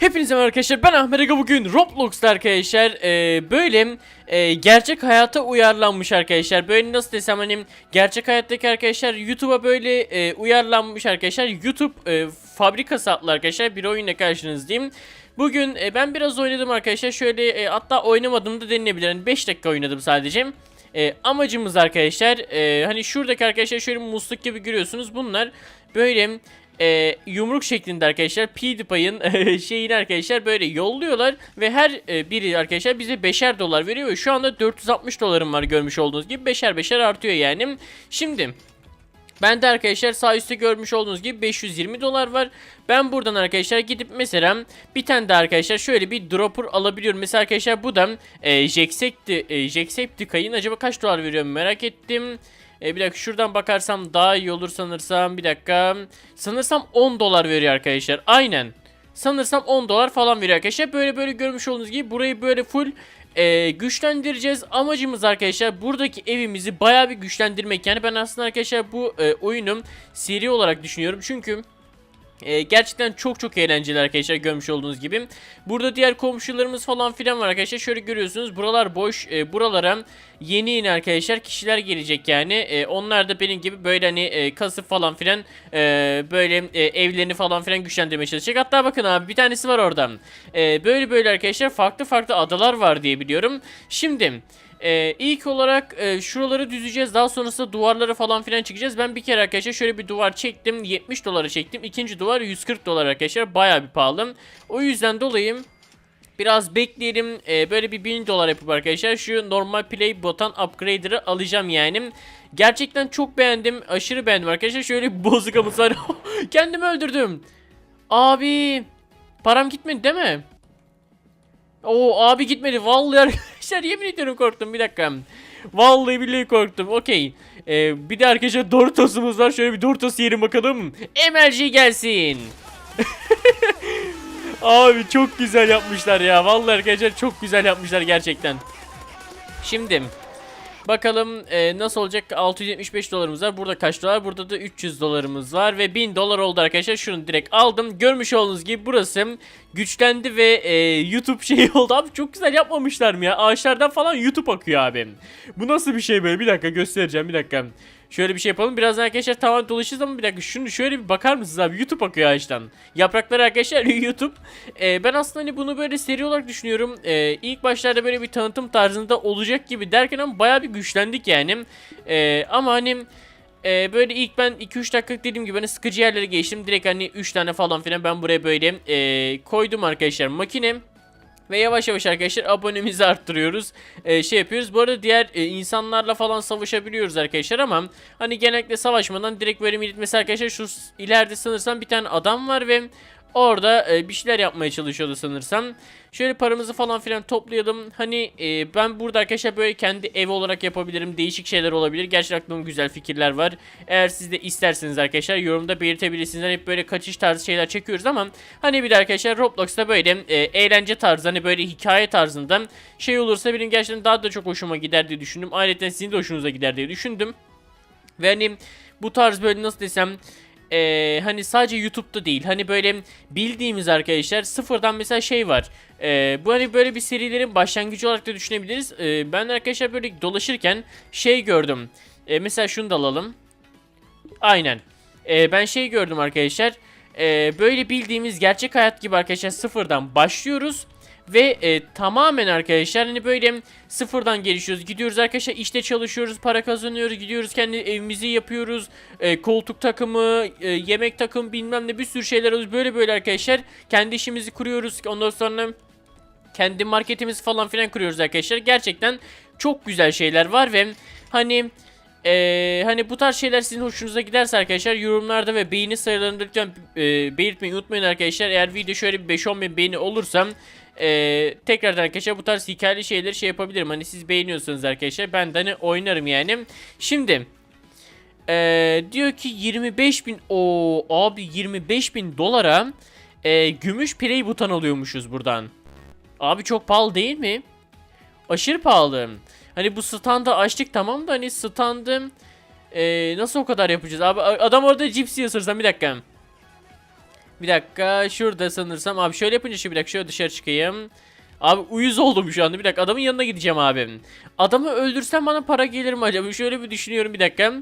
Hepinize merhaba arkadaşlar ben Ahmet Aga. Bugün Roblox'ta arkadaşlar e, böyle e, gerçek hayata uyarlanmış arkadaşlar. Böyle nasıl desem hani gerçek hayattaki arkadaşlar YouTube'a böyle e, uyarlanmış arkadaşlar. YouTube e, fabrikası adlı arkadaşlar bir oyunla karşınızdayım. Bugün e, ben biraz oynadım arkadaşlar. Şöyle e, hatta oynamadım da denilebilir. Hani 5 dakika oynadım sadece. E, amacımız arkadaşlar e, hani şuradaki arkadaşlar şöyle musluk gibi görüyorsunuz. Bunlar böyle e, yumruk şeklinde arkadaşlar PewDiePie'ın e, şeyini arkadaşlar böyle yolluyorlar ve her e, biri arkadaşlar bize 5'er dolar veriyor ve şu anda 460 dolarım var görmüş olduğunuz gibi 5'er 5'er artıyor yani. Şimdi ben de arkadaşlar sağ üstte görmüş olduğunuz gibi 520 dolar var. Ben buradan arkadaşlar gidip mesela bir tane de arkadaşlar şöyle bir dropper alabiliyorum. Mesela arkadaşlar bu da e, Jacksepti, e, acaba kaç dolar veriyor merak ettim. E, bir dakika şuradan bakarsam daha iyi olur sanırsam. Bir dakika. Sanırsam 10 dolar veriyor arkadaşlar. Aynen. Sanırsam 10 dolar falan veriyor arkadaşlar. Böyle böyle görmüş olduğunuz gibi burayı böyle full e, güçlendireceğiz. Amacımız arkadaşlar buradaki evimizi baya bir güçlendirmek. Yani ben aslında arkadaşlar bu e, oyunu seri olarak düşünüyorum. Çünkü e, gerçekten çok çok eğlenceli arkadaşlar görmüş olduğunuz gibi. Burada diğer komşularımız falan filan var arkadaşlar. Şöyle görüyorsunuz buralar boş. E, buralara yeni yeni arkadaşlar kişiler gelecek yani. E, onlar da benim gibi böyle hani e, kasıp falan filan e, böyle e, evlerini falan filan güçlendirmeye çalışacak. Hatta bakın abi bir tanesi var orada. E, böyle böyle arkadaşlar farklı farklı adalar var diye biliyorum. Şimdi... Ee, ilk olarak e, şuraları düzeceğiz. Daha sonrasında duvarları falan filan çekeceğiz. Ben bir kere arkadaşlar şöyle bir duvar çektim. 70 dolara çektim. İkinci duvar 140 dolar arkadaşlar. Baya bir pahalı. O yüzden dolayı biraz bekleyelim. Ee, böyle bir 1000 dolar yapıp arkadaşlar şu normal play botan upgrader'ı alacağım yani. Gerçekten çok beğendim. Aşırı beğendim arkadaşlar. Şöyle bir bozuk amıs var. Kendimi öldürdüm. Abi param gitmedi değil mi? Oo abi gitmedi. Vallahi arkadaşlar yemin ediyorum korktum. Bir dakika. Vallahi billahi korktum. Okey. Ee, bir de arkadaşlar Doritos'umuz var. Şöyle bir Doritos yiyelim bakalım. MLG gelsin. abi çok güzel yapmışlar ya. Vallahi arkadaşlar çok güzel yapmışlar gerçekten. Şimdi Bakalım e, nasıl olacak? 675 dolarımız var. Burada kaç dolar? Burada da 300 dolarımız var ve 1000 dolar oldu arkadaşlar. Şunu direkt aldım. Görmüş olduğunuz gibi burası güçlendi ve e, YouTube şeyi oldu. Abi çok güzel yapmamışlar mı ya? Ağaçlardan falan YouTube akıyor abi bu nasıl bir şey böyle? Bir dakika göstereceğim bir dakika Şöyle bir şey yapalım. Birazdan arkadaşlar tavan dolaşırız ama bir dakika şunu şöyle bir bakar mısınız abi? YouTube akıyor ağaçtan. Yaprakları arkadaşlar YouTube. Ee, ben aslında hani bunu böyle seri olarak düşünüyorum. Ee, ilk başlarda böyle bir tanıtım tarzında olacak gibi derken ama baya bir güçlendik yani. Ee, ama hani e, böyle ilk ben 2-3 dakika dediğim gibi hani sıkıcı yerlere geçtim. Direkt hani 3 tane falan filan ben buraya böyle e, koydum arkadaşlar makine. Ve yavaş yavaş arkadaşlar abonemizi arttırıyoruz. Ee, şey yapıyoruz. Bu arada diğer e, insanlarla falan savaşabiliyoruz arkadaşlar ama hani genellikle savaşmadan direkt millet mesela arkadaşlar şu ileride sanırsam bir tane adam var ve orada e, bir şeyler yapmaya çalışıyordu sanırsam. Şöyle paramızı falan filan toplayalım. Hani e, ben burada arkadaşlar böyle kendi ev olarak yapabilirim. Değişik şeyler olabilir. Gerçekten aklımda güzel fikirler var. Eğer siz de isterseniz arkadaşlar yorumda belirtebilirsiniz. Hani hep böyle kaçış tarzı şeyler çekiyoruz ama hani bir de arkadaşlar Roblox'ta böyle e, eğlence tarzı hani böyle hikaye tarzında şey olursa benim gerçekten daha da çok hoşuma gider diye düşündüm. Ayrıca sizin de hoşunuza gider diye düşündüm. Ve hani bu tarz böyle nasıl desem eee, hani sadece YouTube'da değil hani böyle bildiğimiz arkadaşlar sıfırdan mesela şey var. Eee, bu hani böyle bir serilerin başlangıcı olarak da düşünebiliriz. Eee, ben arkadaşlar böyle dolaşırken şey gördüm. Eee, mesela şunu da alalım. Aynen. Eee, ben şey gördüm arkadaşlar. Eee, böyle bildiğimiz gerçek hayat gibi arkadaşlar sıfırdan başlıyoruz ve e, tamamen arkadaşlar hani böyle sıfırdan gelişiyoruz. Gidiyoruz arkadaşlar işte çalışıyoruz, para kazanıyoruz, gidiyoruz kendi evimizi yapıyoruz. E, koltuk takımı, e, yemek takımı bilmem ne bir sürü şeyler oluyor. Böyle böyle arkadaşlar kendi işimizi kuruyoruz. Ondan sonra kendi marketimizi falan filan kuruyoruz arkadaşlar. Gerçekten çok güzel şeyler var ve hani eee, hani bu tarz şeyler sizin hoşunuza giderse arkadaşlar yorumlarda ve beğeni sayılarında lütfen eee, belirtmeyi unutmayın arkadaşlar. Eğer video şöyle bir 5-10 bin beğeni olursa eee, tekrardan arkadaşlar bu tarz hikayeli şeyleri şey yapabilirim. Hani siz beğeniyorsanız arkadaşlar ben de hani oynarım yani. Şimdi eee, diyor ki 25 bin o abi 25 bin dolara eee, gümüş play buton alıyormuşuz buradan. Abi çok pahalı değil mi? Aşırı pahalı. Hani bu standı açtık tamam da hani standı eee, nasıl o kadar yapacağız? Abi adam orada cipsi ısırsam bir dakika. Bir dakika şurada sanırsam abi şöyle yapınca şu bir dakika şöyle dışarı çıkayım. Abi uyuz oldum şu anda bir dakika adamın yanına gideceğim abi. Adamı öldürsem bana para gelir mi acaba? Şöyle bir düşünüyorum bir dakika.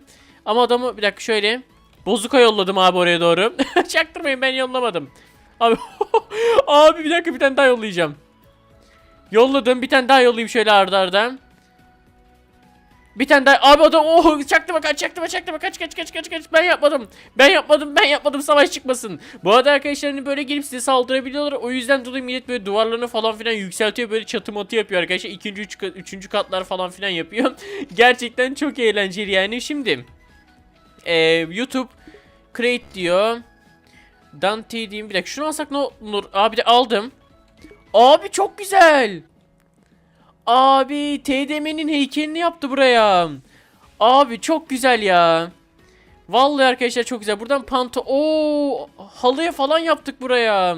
Ama adamı bir dakika şöyle. Bozuka yolladım abi oraya doğru. Çaktırmayın ben yollamadım. Abi abi bir dakika bir tane daha yollayacağım. Yolladım bir tane daha yollayayım şöyle arda arda. Bir tane daha abi adam oh çaktırma kaç çaktırma çaktırma kaç kaç kaç kaç kaç ben yapmadım. Ben yapmadım ben yapmadım savaş çıkmasın. Bu arada arkadaşlar hani böyle gelip size saldırabiliyorlar. O yüzden dolayı millet böyle duvarlarını falan filan yükseltiyor böyle çatı matı yapıyor arkadaşlar. İkinci üç, üçüncü katlar falan filan yapıyor. Gerçekten çok eğlenceli yani. Şimdi e, YouTube create diyor. Dante diyeyim bir dakika şunu alsak ne olur? Abi de aldım. Abi çok güzel. Abi TDM'nin heykelini yaptı buraya. Abi çok güzel ya. Vallahi arkadaşlar çok güzel. Buradan panto o halıya falan yaptık buraya.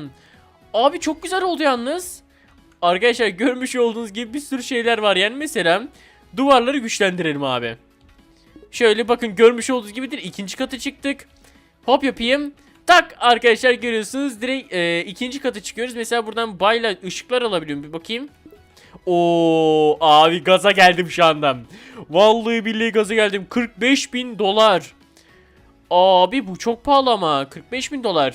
Abi çok güzel oldu yalnız. Arkadaşlar görmüş olduğunuz gibi bir sürü şeyler var. Yani mesela duvarları güçlendirelim abi. Şöyle bakın görmüş olduğunuz gibi değil, ikinci katı çıktık. Hop yapayım. Tak arkadaşlar görüyorsunuz direkt e, ikinci katı çıkıyoruz. Mesela buradan bayla ışıklar alabiliyorum bir bakayım. Oo abi gaza geldim şu anda. Vallahi billahi gaza geldim. 45 bin dolar. Abi bu çok pahalı ama 45 bin dolar.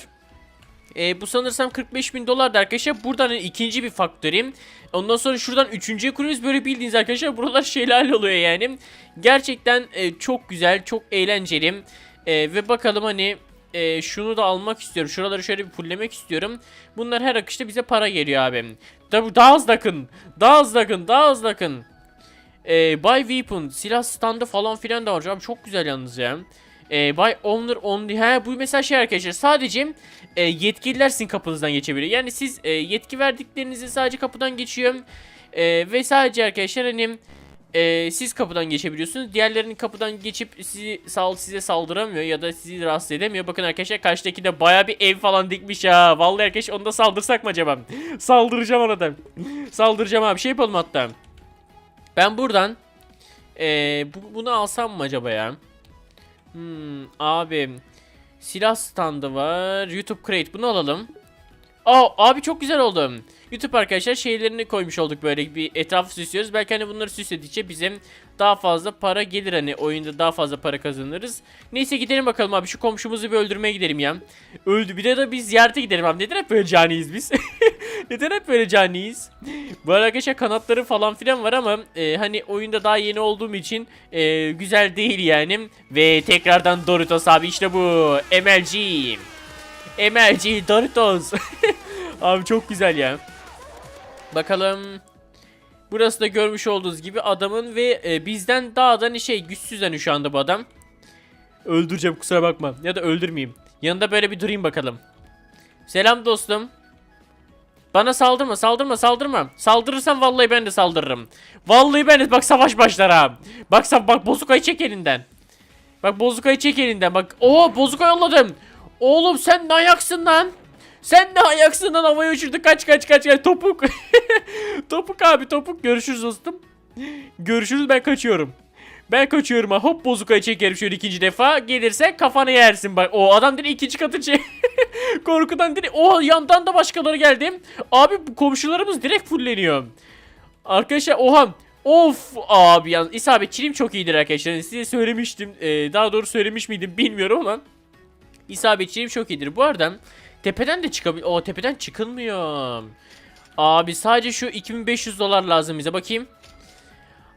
E, bu sanırsam 45 bin dolar da arkadaşlar. Buradan hani ikinci bir faktörüm. Ondan sonra şuradan üçüncüye kuruyoruz. Böyle bildiğiniz arkadaşlar buralar şelale oluyor yani. Gerçekten e, çok güzel, çok eğlenceli. E, ve bakalım hani e, şunu da almak istiyorum. Şuraları şöyle bir fullemek istiyorum. Bunlar her akışta bize para geliyor abi. Tabi daha hızlı akın. Daha hızlı akın. Daha hızlı akın. E, buy weapon. Silah standı falan filan da var. Abi çok güzel yalnız ya. E, buy owner only. He bu mesela şey arkadaşlar. Sadece e, yetkililer sizin kapınızdan geçebiliyor. Yani siz e, yetki verdiklerinizde sadece kapıdan geçiyor. E, ve sadece arkadaşlar hani e, siz kapıdan geçebiliyorsunuz. Diğerlerinin kapıdan geçip sizi sal size saldıramıyor ya da sizi rahatsız edemiyor. Bakın arkadaşlar karşıdaki de baya bir ev falan dikmiş ya. Vallahi arkadaş onu da saldırsak mı acaba? Saldıracağım ona da. Saldıracağım abi. Şey yapalım hatta. Ben buradan e, bu, bunu alsam mı acaba ya? Hmm, abi silah standı var. YouTube Crate bunu alalım. Aa abi çok güzel oldu. YouTube arkadaşlar şeylerini koymuş olduk böyle bir etrafı süslüyoruz. Belki hani bunları süsledikçe bizim daha fazla para gelir hani oyunda daha fazla para kazanırız. Neyse gidelim bakalım abi şu komşumuzu bir öldürmeye gidelim ya. Öldü bir de de biz ziyarete gidelim abi. Neden hep böyle caniyiz biz? Neden hep böyle caniyiz? Bu arada arkadaşlar kanatları falan filan var ama e, hani oyunda daha yeni olduğum için e, güzel değil yani. Ve tekrardan Doritos abi işte bu MLG. MLG Doritos. abi çok güzel ya. Bakalım. Burası da görmüş olduğunuz gibi adamın ve e, bizden daha da hani şey güçsüz hani şu anda bu adam. Öldüreceğim kusura bakma. Ya da öldürmeyeyim. Yanında böyle bir durayım bakalım. Selam dostum. Bana saldırma saldırma saldırma. Saldırırsan vallahi ben de saldırırım. Vallahi ben de bak savaş başlar ha. Bak bak bozukayı çek elinden. Bak bozukayı çek elinden bak. Oo bozuka yolladım. Oğlum sen ne ayaksın lan? Sen ne ayaksın lan havaya uçurdu kaç kaç kaç kaç topuk. topuk abi topuk görüşürüz dostum. Görüşürüz ben kaçıyorum. Ben kaçıyorum ha hop bozukayı çekerim şöyle ikinci defa gelirse kafanı yersin bak. O adam dedi ikinci katı çek. Korkudan dedi o yandan da başkaları geldi. Abi komşularımız direkt fulleniyor. Arkadaşlar oha Of abi yalnız isabetçiliğim çok iyidir arkadaşlar. Size söylemiştim. Ee, daha doğru söylemiş miydim bilmiyorum ama isabetçiliğim çok iyidir. Bu arada tepeden de çıkabilir. O tepeden çıkılmıyor. Abi sadece şu 2500 dolar lazım bize bakayım.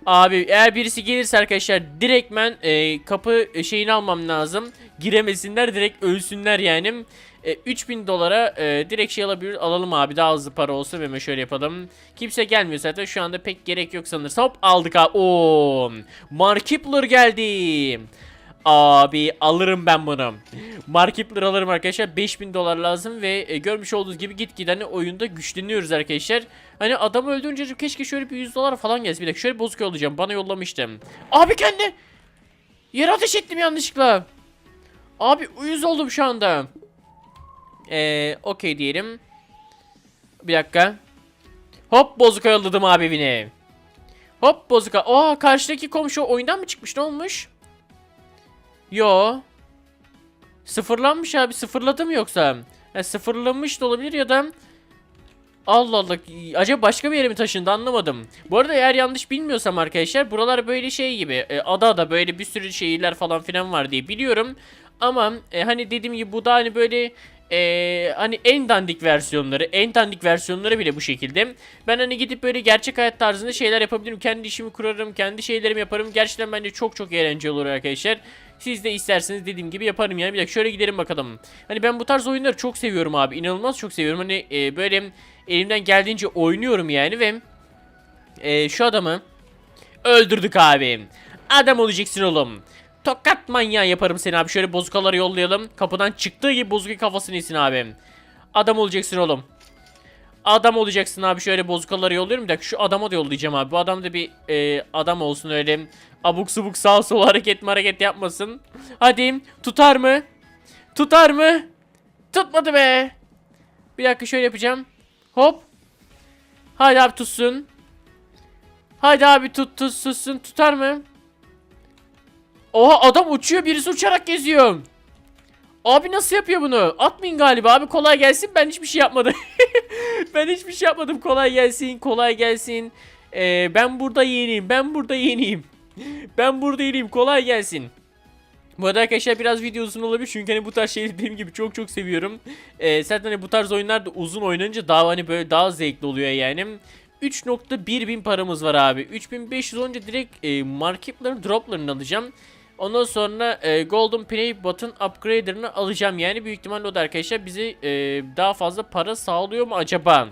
Abi eğer birisi gelirse arkadaşlar direktmen e, kapı şeyini almam lazım. Giremesinler direkt ölsünler yani. E, 3000 dolara e, direkt şey alabilir alalım abi daha hızlı para olsa ve şöyle yapalım. Kimse gelmiyor zaten şu anda pek gerek yok sanırsam. Hop aldık abi. Oo, Markipler geldi. Abi alırım ben bunu. Markipler alırım arkadaşlar. 5000 dolar lazım ve e, görmüş olduğunuz gibi gitgide hani oyunda güçleniyoruz arkadaşlar. Hani adamı öldürünce keşke şöyle bir 100 dolar falan gelse. Bir dakika şöyle bozuk yollayacağım. Bana yollamıştım. Abi kendi. Yere ateş ettim yanlışlıkla. Abi uyuz oldum şu anda. Eee okey diyelim. Bir dakika. Hop bozuka yolladım abi evine. Hop bozuka. Aa karşıdaki komşu oyundan mı çıkmış ne olmuş? Yo. Sıfırlanmış abi sıfırladı mı yoksa? Ya sıfırlamış da olabilir ya da Allah Allah acaba başka bir yere mi taşındı anlamadım. Bu arada eğer yanlış bilmiyorsam arkadaşlar buralar böyle şey gibi e, ada böyle bir sürü şehirler falan filan var diye biliyorum. Ama e, hani dediğim gibi bu da hani böyle e, hani en dandik versiyonları en dandik versiyonları bile bu şekilde. Ben hani gidip böyle gerçek hayat tarzında şeyler yapabilirim. Kendi işimi kurarım kendi şeylerimi yaparım. Gerçekten bence çok çok eğlenceli olur arkadaşlar. Siz de isterseniz dediğim gibi yaparım yani. Bir dakika şöyle gidelim bakalım. Hani ben bu tarz oyunları çok seviyorum abi. İnanılmaz çok seviyorum. Hani e, böyle elimden geldiğince oynuyorum yani ve e, şu adamı öldürdük abi. Adam olacaksın oğlum. Tokat manyağı yaparım seni abi. Şöyle bozukaları yollayalım. Kapıdan çıktığı gibi bozuka kafasını yesin abi. Adam olacaksın oğlum. Adam olacaksın abi şöyle bozukaları yolluyorum. Dakika şu adama da yollayacağım abi. Bu adam da bir e, adam olsun öyle. Abuk subuk sağ sol hareket hareket yapmasın. Hadi tutar mı? Tutar mı? Tutmadı be. Bir dakika şöyle yapacağım. Hop. Hadi abi tutsun. Hadi abi tut tut tutsun. Tutar mı? Oha adam uçuyor birisi uçarak geziyor. Abi nasıl yapıyor bunu? Atmayın galiba abi kolay gelsin ben hiçbir şey yapmadım. ben hiçbir şey yapmadım kolay gelsin kolay gelsin. Ee, ben burada yeniyim ben burada yeniyim. ben burada yeniyim kolay gelsin. Bu arada arkadaşlar biraz video uzun olabilir çünkü hani bu tarz şeyleri dediğim gibi çok çok seviyorum. Ee, zaten hani bu tarz oyunlar da uzun oynanınca daha hani böyle daha zevkli oluyor yani. 3.1 bin paramız var abi. 3500 olunca direkt e, marketlerin droplarını alacağım. Ondan sonra e, Golden Play Button Upgrader'ını alacağım yani büyük ihtimalle o da arkadaşlar bize e, daha fazla para sağlıyor mu acaba?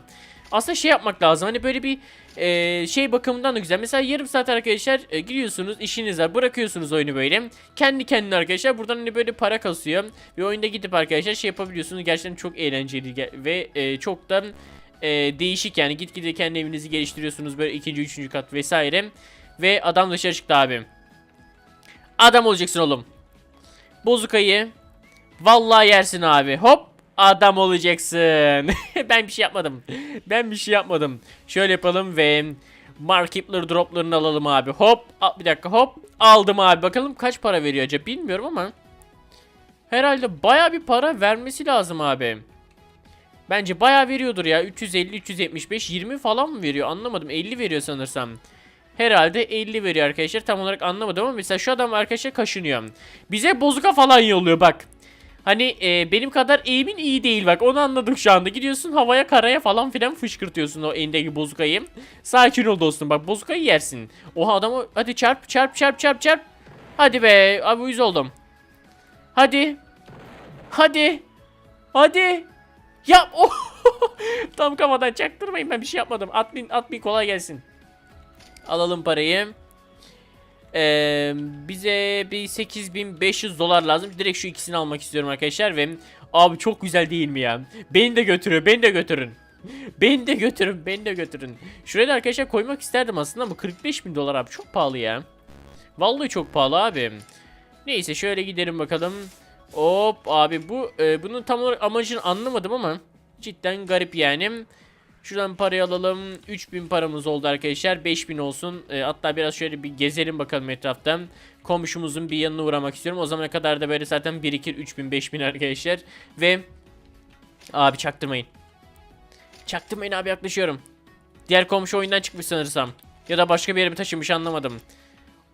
Aslında şey yapmak lazım hani böyle bir e, şey bakımından da güzel. Mesela yarım saat arkadaşlar e, giriyorsunuz işiniz var bırakıyorsunuz oyunu böyle. Kendi kendine arkadaşlar buradan hani böyle para kasıyor. Ve oyunda gidip arkadaşlar şey yapabiliyorsunuz. Gerçekten çok eğlenceli ve e, çok da e, değişik yani gitgide kendi evinizi geliştiriyorsunuz böyle ikinci üçüncü kat vesaire. Ve adam dışarı çıktı abi. Adam olacaksın oğlum. Bozukayı vallahi yersin abi. Hop adam olacaksın. ben bir şey yapmadım. Ben bir şey yapmadım. Şöyle yapalım ve marketler droplarını alalım abi. Hop bir dakika hop aldım abi. Bakalım kaç para veriyor acaba bilmiyorum ama. Herhalde baya bir para vermesi lazım abi. Bence baya veriyordur ya. 350, 375, 20 falan mı veriyor? Anlamadım. 50 veriyor sanırsam. Herhalde 50 veriyor arkadaşlar. Tam olarak anlamadım ama mesela şu adam arkadaşlar kaşınıyor. Bize bozuka falan yolluyor bak. Hani e, benim kadar eğimin iyi değil bak onu anladım şu anda. Gidiyorsun havaya karaya falan filan fışkırtıyorsun o elindeki bozukayı. Sakin ol dostum bak bozukayı yersin. Oha adamı hadi çarp çarp çarp çarp çarp. Hadi be abi uyuz oldum. Hadi. Hadi. Hadi. Ya oh. Tam kafadan çaktırmayın ben bir şey yapmadım. Atmayın atmayın kolay gelsin. Alalım parayı. Ee, bize bir 8500 dolar lazım. Direkt şu ikisini almak istiyorum arkadaşlar ve abi çok güzel değil mi ya? Beni de götürün, beni de götürün. Beni de götürün, beni de götürün. Şuraya da arkadaşlar koymak isterdim aslında ama 45 bin dolar abi çok pahalı ya. Vallahi çok pahalı abi. Neyse şöyle gidelim bakalım. Hop abi bu e, bunun tam olarak amacını anlamadım ama cidden garip yani. Şuradan parayı alalım. 3000 paramız oldu arkadaşlar. 5000 olsun. E, hatta biraz şöyle bir gezelim bakalım etraftan. Komşumuzun bir yanına uğramak istiyorum. O zamana kadar da böyle zaten birikir 3000 5000 arkadaşlar. Ve abi çaktırmayın. Çaktırmayın abi yaklaşıyorum. Diğer komşu oyundan çıkmış sanırsam. Ya da başka bir yere mi taşınmış anlamadım.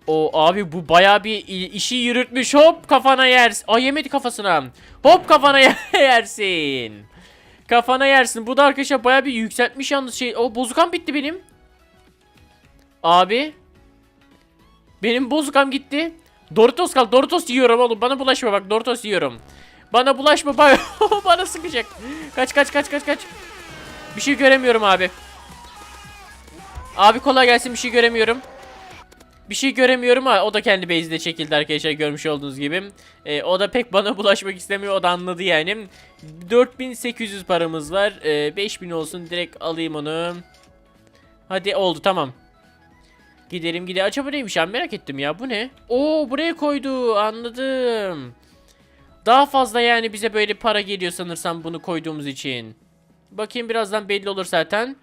O abi bu baya bir işi yürütmüş. Hop kafana yersin. Ay yemedi kafasına. Hop kafana yersin. Kafana yersin. Bu da arkadaşlar baya bir yükseltmiş yalnız şey. O bozukam bitti benim. Abi. Benim bozukam gitti. Doritos kal. Doritos yiyorum oğlum. Bana bulaşma bak. Doritos yiyorum. Bana bulaşma. Bana sıkacak. Kaç kaç kaç kaç kaç. Bir şey göremiyorum abi. Abi kolay gelsin. Bir şey göremiyorum. Bir şey göremiyorum ama o da kendi base'de çekildi arkadaşlar görmüş olduğunuz gibi. Ee, o da pek bana bulaşmak istemiyor o da anladı yani. 4800 paramız var. Ee, 5000 olsun direkt alayım onu. Hadi oldu tamam. Gidelim gidelim. Acaba neymiş abi merak ettim ya bu ne? Oo buraya koydu anladım. Daha fazla yani bize böyle para geliyor sanırsam bunu koyduğumuz için. Bakayım birazdan belli olur zaten.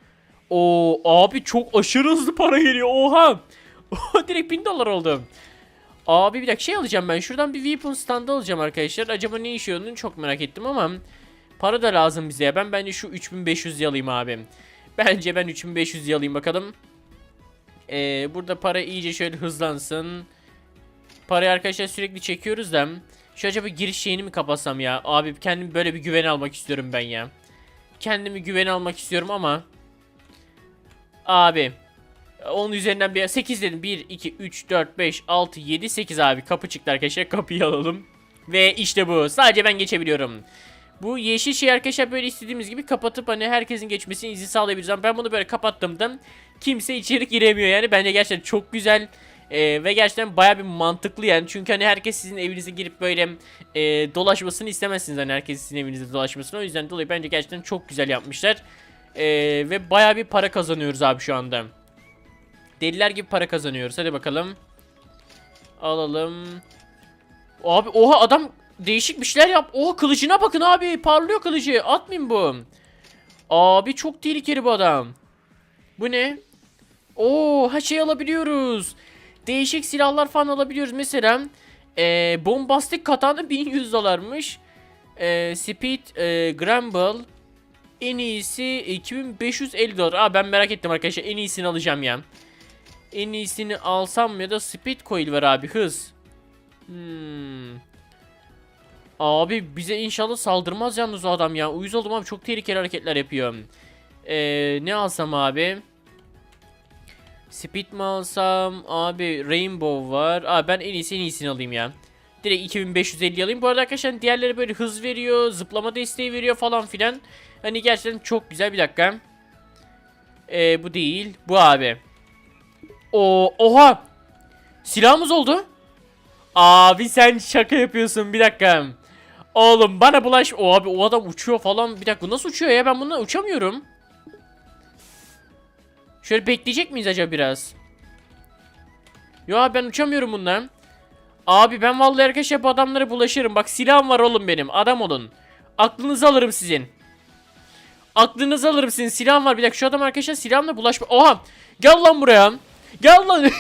Oo abi çok aşırı hızlı para geliyor oha. Direkt 1000 dolar oldu. Abi bir dakika şey alacağım ben. Şuradan bir weapon standı alacağım arkadaşlar. Acaba ne işi yarıyor çok merak ettim ama. Para da lazım bize. Ben bence şu 3500 alayım abi. Bence ben 3500 alayım bakalım. Ee, burada para iyice şöyle hızlansın. Parayı arkadaşlar sürekli çekiyoruz da. Şu acaba giriş şeyini mi kapatsam ya? Abi kendim böyle bir güven almak istiyorum ben ya. Kendimi güven almak istiyorum ama. Abi. Onun üzerinden bir 8 dedim. 1, 2, 3, 4, 5, 6, 7, 8 abi. Kapı çıktı arkadaşlar. Kapıyı alalım. Ve işte bu. Sadece ben geçebiliyorum. Bu yeşil şey arkadaşlar böyle istediğimiz gibi kapatıp hani herkesin geçmesine izin sağlayabiliriz. Ben bunu böyle kapattığımda kimse içeri giremiyor yani. Bence gerçekten çok güzel. Ee, ve gerçekten baya bir mantıklı yani. Çünkü hani herkes sizin evinize girip böyle e, dolaşmasını istemezsiniz. Hani herkes sizin evinizde dolaşmasını. O yüzden dolayı bence gerçekten çok güzel yapmışlar. Ee, ve baya bir para kazanıyoruz abi şu anda. Deliler gibi para kazanıyoruz. Hadi bakalım. Alalım. Abi oha adam değişik bir şeyler yap. Oha kılıcına bakın abi. Parlıyor kılıcı. Atmayayım bu. Abi çok tehlikeli bu adam. Bu ne? Oo her şey alabiliyoruz. Değişik silahlar falan alabiliyoruz. Mesela ee, bombastik katana 1100 dolarmış. Ee, speed e, Grumble en iyisi 2550 dolar. Aa ben merak ettim arkadaşlar. En iyisini alacağım ya. En iyisini alsam ya da speed coil var abi hız. Hmm. Abi bize inşallah saldırmaz yalnız o adam ya. Uyuz oldum abi çok tehlikeli hareketler yapıyor. Ee, ne alsam abi? Speed mi alsam? Abi Rainbow var. Abi ben en iyisi en iyisini alayım ya. Direkt 2550 alayım. Bu arada arkadaşlar diğerleri böyle hız veriyor, zıplama desteği veriyor falan filan. Hani gerçekten çok güzel bir dakika. Ee, bu değil. Bu abi. O oha. Silahımız oldu. Abi sen şaka yapıyorsun bir dakika. Oğlum bana bulaş. O abi o adam uçuyor falan. Bir dakika nasıl uçuyor ya ben bundan uçamıyorum. Şöyle bekleyecek miyiz acaba biraz? Abi ben uçamıyorum bundan. Abi ben vallahi arkadaşlar bu adamlara bulaşırım. Bak silahım var oğlum benim. Adam olun. Aklınızı alırım sizin. Aklınızı alırım sizin. Silahım var. Bir dakika şu adam arkadaşlar silahımla bulaşma. Oha. Gel lan buraya. Gel lan.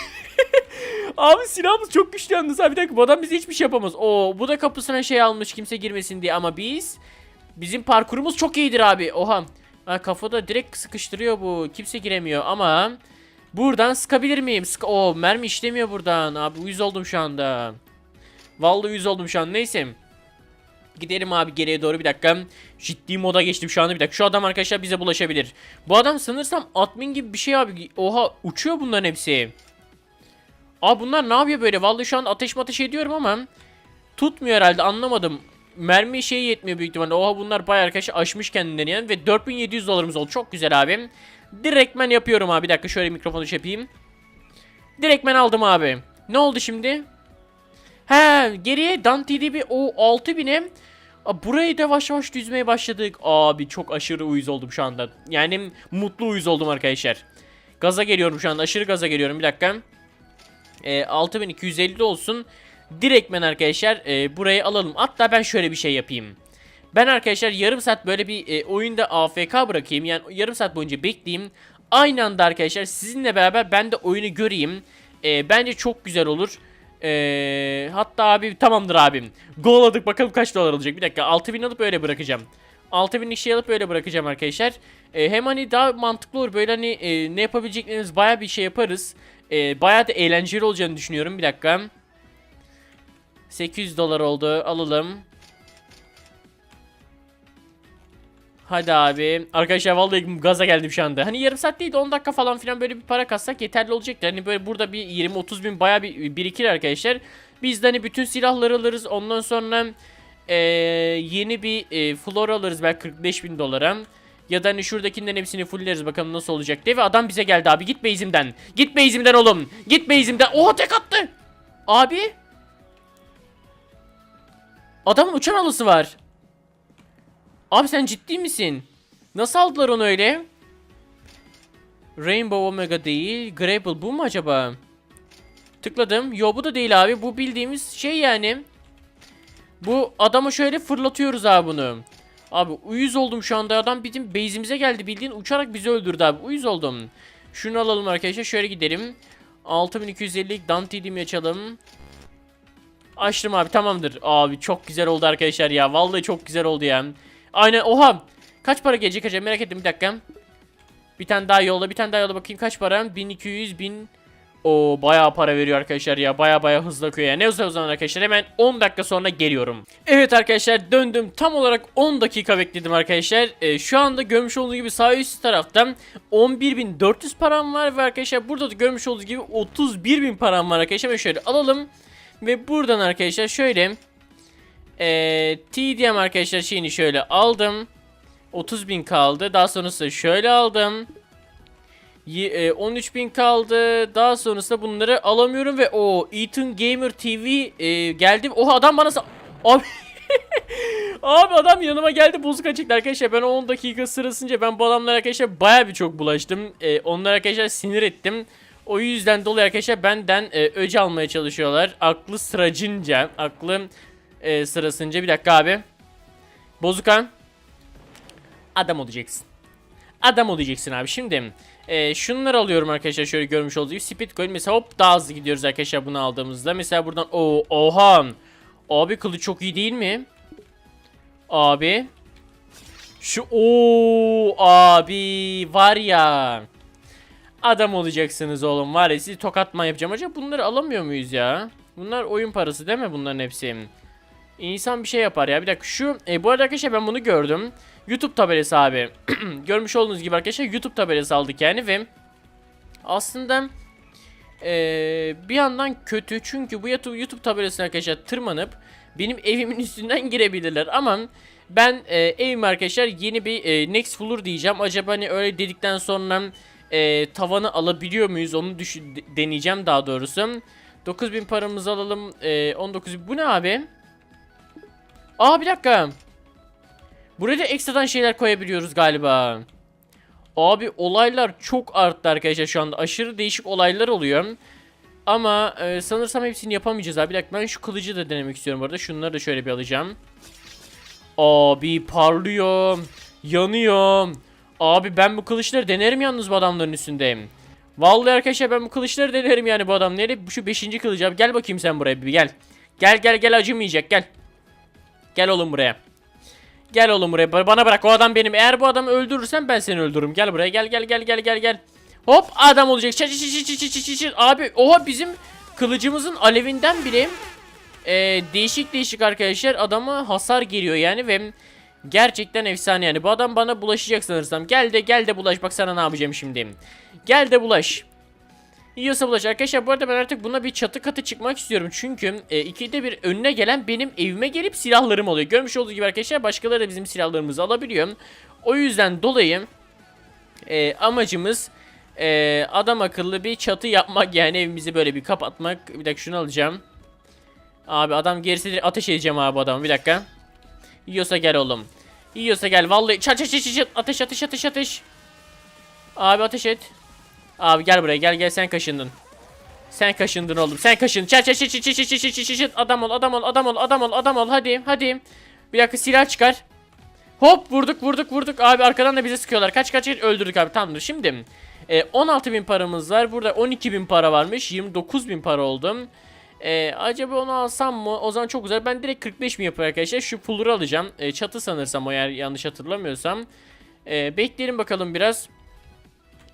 Abi silahımız çok güçlü yalnız abi. Bir dakika bu adam bize hiçbir şey yapamaz. Oo bu da kapısına şey almış kimse girmesin diye ama biz bizim parkurumuz çok iyidir abi. Oha. Ha, kafada direkt sıkıştırıyor bu. Kimse giremiyor ama buradan sıkabilir miyim? Sık Oo mermi işlemiyor buradan. Abi uyuz oldum şu anda. Vallahi uyuz oldum şu an. Neyse. Gidelim abi geriye doğru bir dakika. Ciddi moda geçtim şu anda bir dakika. Şu adam arkadaşlar bize bulaşabilir. Bu adam sanırsam admin gibi bir şey abi. Oha uçuyor bunların hepsi. Abi bunlar ne yapıyor böyle? Vallahi şu an ateş ateş ediyorum ama tutmuyor herhalde anlamadım. Mermi şey yetmiyor büyük ihtimalle. Oha bunlar bayağı arkadaşlar aşmış kendilerini yani ve 4700 dolarımız oldu. Çok güzel abi. Direktmen yapıyorum abi. Bir dakika şöyle mikrofonu yapayım. Direktmen aldım abi. Ne oldu şimdi? He geriye Dante bir o 6000'e Aa, Burayı da yavaş yavaş düzmeye başladık. Abi çok aşırı uyuz oldum şu anda. Yani mutlu uyuz oldum arkadaşlar. Gaza geliyorum şu anda. Aşırı gaza geliyorum. Bir dakika. E, 6250 olsun. Direktmen arkadaşlar e, burayı alalım. Hatta ben şöyle bir şey yapayım. Ben arkadaşlar yarım saat böyle bir e, oyunda AFK bırakayım. Yani yarım saat boyunca bekleyeyim. Aynı anda arkadaşlar sizinle beraber ben de oyunu göreyim. E, bence çok güzel olur. E, hatta abi tamamdır abim. Gol aldık bakalım kaç dolar alacak. Bir dakika 6000 alıp öyle bırakacağım. 6000'lik şey alıp öyle bırakacağım arkadaşlar. E, hem hani daha mantıklı olur. Böyle hani e, ne yapabileceklerimiz baya bir şey yaparız. E, bayağı da eğlenceli olacağını düşünüyorum. Bir dakika. 800 dolar oldu. Alalım. Hadi abi. Arkadaşlar vallahi gaza geldim şu anda. Hani yarım saat değil de 10 dakika falan filan böyle bir para kassak yeterli olacaktır. Hani böyle burada bir 20-30 bin bayağı bir birikir arkadaşlar. Biz de hani bütün silahları alırız. Ondan sonra ee, yeni bir e, floor alırız belki 45 bin dolara. Ya da hani şuradakinden hepsini fullleriz bakalım nasıl olacak diye. Ve adam bize geldi abi git base'imden. Git base'imden oğlum. Git base'imden. Oha tek attı. Abi. Adamın uçan alısı var. Abi sen ciddi misin? Nasıl aldılar onu öyle? Rainbow Omega değil. Grapple bu mu acaba? Tıkladım. Yo bu da değil abi. Bu bildiğimiz şey yani. Bu adamı şöyle fırlatıyoruz abi bunu. Abi uyuz oldum şu anda. Adam bizim base'imize geldi. Bildiğin uçarak bizi öldürdü abi. Uyuz oldum. Şunu alalım arkadaşlar. Şöyle gidelim. 6250'lik Dante'yi açalım. Açtım abi tamamdır. Abi çok güzel oldu arkadaşlar ya. Vallahi çok güzel oldu ya. Aynen oha. Kaç para gelecek acaba merak ettim bir dakika. Bir tane daha yolla bir tane daha yolla bakayım kaç para? 1200 bin o bayağı para veriyor arkadaşlar ya. Bayağı bayağı hızlı akıyor ya. Ne o zaman arkadaşlar. Hemen 10 dakika sonra geliyorum. Evet arkadaşlar döndüm. Tam olarak 10 dakika bekledim arkadaşlar. Ee, şu anda görmüş olduğunuz gibi sağ üst tarafta 11.400 param var ve arkadaşlar burada da görmüş olduğunuz gibi 31.000 param var arkadaşlar. Ve şöyle alalım. Ve buradan arkadaşlar şöyle ee, TDM arkadaşlar şeyini şöyle aldım. 30.000 kaldı. Daha sonrasında şöyle aldım. Ye- e, 13.000 kaldı. Daha sonrasında bunları alamıyorum ve o Ethan Gamer TV e, geldi. Oha adam bana Abi Abi adam yanıma geldi bozuk açıktı arkadaşlar. Ben o 10 dakika sırasınca ben bu adamlara arkadaşlar baya bir çok bulaştım. E, onlara arkadaşlar sinir ettim. O yüzden dolayı arkadaşlar benden e, öc almaya çalışıyorlar. Aklı sıracınca, aklı e, sırasınca bir dakika abi. Bozukan. Adam olacaksın. Adam olacaksın abi. Şimdi e, şunları alıyorum arkadaşlar şöyle görmüş olduğunuz gibi. Speed coin mesela hop daha hızlı gidiyoruz arkadaşlar bunu aldığımızda. Mesela buradan o oha. Abi kılıç çok iyi değil mi? Abi. Şu o abi var ya. Adam olacaksınız oğlum var ya sizi tokatma yapacağım. Acaba bunları alamıyor muyuz ya? Bunlar oyun parası değil mi bunların hepsi? İnsan bir şey yapar ya. Bir dakika şu e, bu arada arkadaşlar ben bunu gördüm. YouTube tabelası abi. Görmüş olduğunuz gibi arkadaşlar YouTube tabelası aldık yani ve aslında e, bir yandan kötü çünkü bu YouTube, tabelasına arkadaşlar tırmanıp benim evimin üstünden girebilirler ama ben e, evim arkadaşlar yeni bir e, Next Floor diyeceğim. Acaba hani öyle dedikten sonra e, tavanı alabiliyor muyuz onu düşün, de- deneyeceğim daha doğrusu. 9000 paramızı alalım. E, 19 bu ne abi? Aa bir dakika. Buraya da ekstradan şeyler koyabiliyoruz galiba. Abi olaylar çok arttı arkadaşlar şu anda. Aşırı değişik olaylar oluyor. Ama e, sanırsam hepsini yapamayacağız abi. Bir dakika ben şu kılıcı da denemek istiyorum bu arada. Şunları da şöyle bir alacağım. Abi parlıyor. Yanıyor. Abi ben bu kılıçları denerim yalnız bu adamların üstünde. Vallahi arkadaşlar ben bu kılıçları denerim yani bu adam. Nereye? Şu 5. kılıç abi. Gel bakayım sen buraya bir gel. Gel gel gel acımayacak gel. Gel oğlum buraya. Gel oğlum buraya. Ba- Bana bırak o adam benim. Eğer bu adamı öldürürsen ben seni öldürürüm. Gel buraya. Gel gel gel gel gel gel. Hop adam olacak. Çı çı çı çı çı çı. Abi oha bizim kılıcımızın alevinden bile e, değişik değişik arkadaşlar adama hasar geliyor yani ve gerçekten efsane yani. Bu adam bana bulaşacak sanırsam. Gel de gel de bulaş. Bak sana ne yapacağım şimdi. Gel de bulaş. Yiyorsa bulaş. Arkadaşlar bu arada ben artık buna bir çatı katı çıkmak istiyorum. Çünkü e, ikide bir önüne gelen benim evime gelip silahlarım oluyor. Görmüş olduğunuz gibi arkadaşlar başkaları da bizim silahlarımızı alabiliyor. O yüzden dolayı e, amacımız e, adam akıllı bir çatı yapmak yani evimizi böyle bir kapatmak. Bir dakika şunu alacağım. Abi adam gerisi ateş edeceğim abi adamı bir dakika. Yiyorsa gel oğlum. Yiyorsa gel vallahi çat çat çat çat ateş ateş ateş ateş. Abi ateş et. Abi gel buraya gel gel sen kaşındın. Sen kaşındın oğlum. Sen kaşın. Çat çat çat çat çat çat çat çat adam ol, adam ol, adam ol, adam ol, adam ol. Hadi, hadi. Bir dakika silah çıkar. Hop vurduk, vurduk, vurduk. Abi arkadan da bize sıkıyorlar. Kaç kaç kaç öldürdük abi. Tamamdır. Şimdi e, 16 bin paramız var. Burada 12 bin para varmış. 29 bin para oldum. E, acaba onu alsam mı? O zaman çok güzel. Ben direkt 45 bin yapıyorum arkadaşlar. Şu pulları alacağım. E, çatı sanırsam o yer yanlış hatırlamıyorsam. E, bekleyelim bakalım biraz.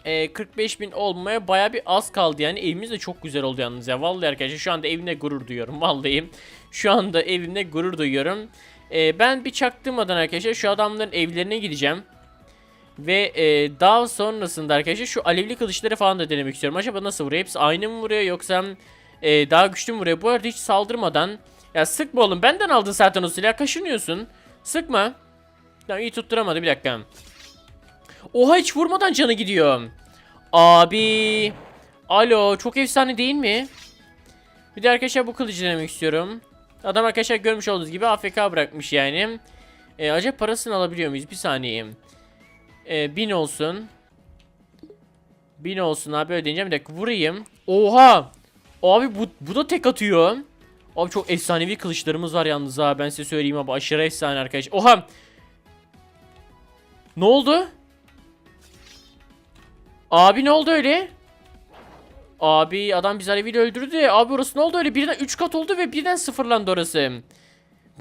E, 45 bin olmaya baya bir az kaldı. Yani evimiz de çok güzel oldu yalnız ya. Vallahi arkadaşlar şu anda evimde gurur duyuyorum vallahi. Şu anda evimde gurur duyuyorum. E, ben bir çaktırmadan arkadaşlar şu adamların evlerine gideceğim. Ve e, daha sonrasında arkadaşlar şu alevli kılıçları falan da denemek istiyorum. Acaba nasıl vuruyor? Hepsi aynı mı vuruyor yoksa e, daha güçlü mü vuruyor? Bu arada hiç saldırmadan ya sıkma oğlum. Benden aldın zaten o silahı kaşınıyorsun. Sıkma. Tamam iyi tutturamadı. Bir dakika Oha hiç vurmadan canı gidiyor. Abi. Alo çok efsane değil mi? Bir de arkadaşlar bu kılıcı denemek istiyorum. Adam arkadaşlar görmüş olduğunuz gibi AFK bırakmış yani. E, acaba parasını alabiliyor muyuz? Bir saniye. E, bin olsun. Bin olsun abi öyle deneyeceğim. Bir dakika vurayım. Oha. Abi bu, bu da tek atıyor. Abi çok efsanevi kılıçlarımız var yalnız ha. Ben size söyleyeyim abi aşırı efsane arkadaş. Oha. Ne oldu? Abi ne oldu öyle? Abi adam bizi aleviyle öldürdü. Abi orası ne oldu öyle? Birden 3 kat oldu ve birden sıfırlandı orası.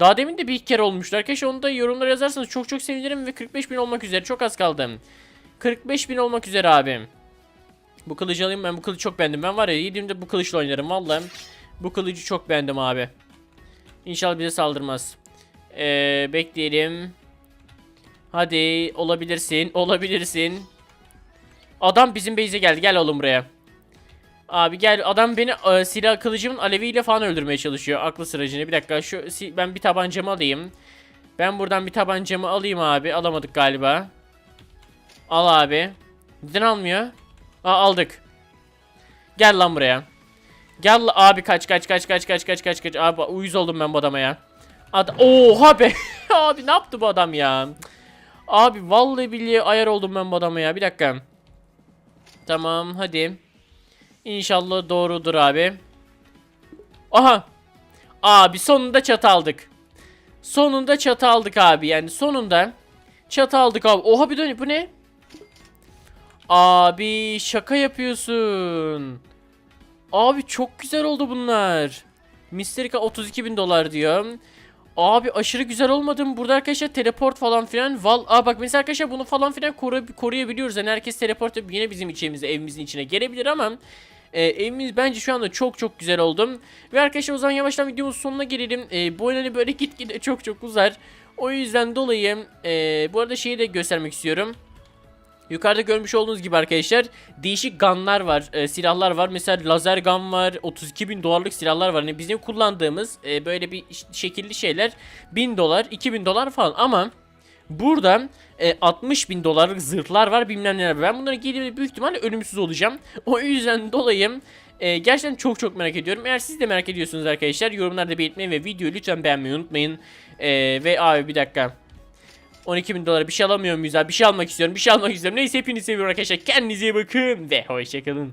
Daha demin de bir iki kere olmuştu. Arkadaşlar onu da yorumlara yazarsanız çok çok sevinirim ve 45 bin olmak üzere. Çok az kaldı. 45 bin olmak üzere abim. Bu kılıcı alayım ben bu kılıcı çok beğendim. Ben var ya yediğimde bu kılıçla oynarım vallahi. Bu kılıcı çok beğendim abi. İnşallah bize saldırmaz. Ee, bekleyelim. Hadi olabilirsin olabilirsin. Adam bizim base'e geldi gel oğlum buraya. Abi gel adam beni e, silah kılıcımın aleviyle falan öldürmeye çalışıyor. Aklı sıracını bir dakika şu ben bir tabancamı alayım. Ben buradan bir tabancamı alayım abi. Alamadık galiba. Al abi. Neden almıyor? Aa aldık. Gel lan buraya. Gel abi kaç kaç kaç kaç kaç kaç kaç kaç. Abi uyuz oldum ben bu adama ya. Ad Oha be. abi ne yaptı bu adam ya? Abi vallahi billahi ayar oldum ben bu adama ya. Bir dakika. Tamam hadi. İnşallah doğrudur abi. Aha. Abi sonunda çatı aldık. Sonunda çatı aldık abi. Yani sonunda çatı aldık abi. Oha bir dön bu ne? Abi şaka yapıyorsun. Abi çok güzel oldu bunlar. Misterika 32 bin dolar diyor. Abi aşırı güzel olmadı mı? Burada arkadaşlar teleport falan filan. Val Aa bak mesela arkadaşlar bunu falan filan koru koruyabiliyoruz. Yani herkes teleport yapıp yine bizim içimize evimizin içine gelebilir ama e, evimiz bence şu anda çok çok güzel oldu. Ve arkadaşlar o zaman yavaştan videomuzun sonuna gelelim. E, bu oyun hani böyle gitgide çok çok uzar. O yüzden dolayı e, bu arada şeyi de göstermek istiyorum. Yukarıda görmüş olduğunuz gibi arkadaşlar değişik gunlar var, e, silahlar var. Mesela lazer gun var, 32 bin dolarlık silahlar var. Yani bizim kullandığımız e, böyle bir şekilli şeyler 1000 dolar, 2000 dolar falan. Ama burada e, 60 bin dolarlık zırhlar var bilmem neler. var. Ben bunları giydiğimde büyük ihtimalle ölümsüz olacağım. O yüzden dolayı e, gerçekten çok çok merak ediyorum. Eğer siz de merak ediyorsunuz arkadaşlar yorumlarda belirtmeyi ve videoyu lütfen beğenmeyi unutmayın. E, ve abi bir dakika. 12 bin dolara bir şey alamıyor muyuz abi? Bir şey almak istiyorum. Bir şey almak istiyorum. Neyse hepinizi seviyorum arkadaşlar. Kendinize iyi bakın ve hoşçakalın.